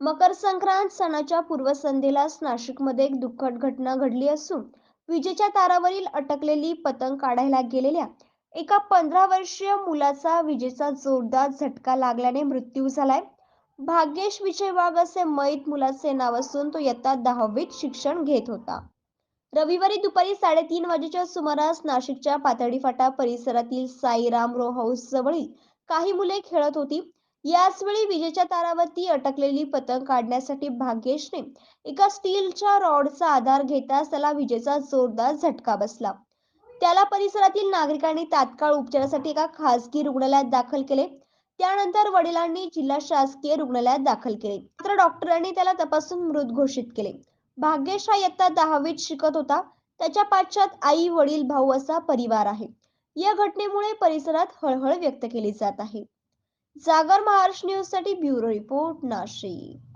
मकर संक्रांत सणाच्या पूर्वसंध्येलाच नाशिकमध्ये एक दुःखद घटना घडली असून विजेच्या तारावरील अटकलेली पतंग काढायला गेलेल्या एका पंधरा वर्षीय मुलाचा विजेचा जोरदार झटका लागल्याने मृत्यू झालाय. भाग्येश विजय वाघ असे मयत मुलाचे नाव असून तो इयत्ता दहावीत शिक्षण घेत होता. रविवारी दुपारी साडेतीन वाजेच्या सुमारास नाशिकच्या पातळी फाटा परिसरातील साईराम रो हाऊस जवळील काही मुले खेळत होती. याचवेळी विजेच्या तारावरती अटकलेली पतंग काढण्यासाठी भाग्येशने एका स्टीलच्या रॉडचा आधार घेताच त्याला विजेचा जोरदार झटका बसला. त्याला परिसरातील नागरिकांनी तात्काळ उपचारासाठी एका खासगी रुग्णालयात दाखल केले. त्यानंतर वडिलांनी जिल्हा शासकीय रुग्णालयात दाखल केले. मात्र डॉक्टरांनी त्याला तपासून मृत घोषित केले. भाग्येश हा इयत्ता दहावीत शिकत होता. त्याच्या पाश्चात आई वडील भाऊ असा परिवार आहे. या घटनेमुळे परिसरात हळहळ व्यक्त केली जात आहे. जागर महाराष्ट्र न्यूजसाठी ब्युरो रिपोर्ट नाशिक.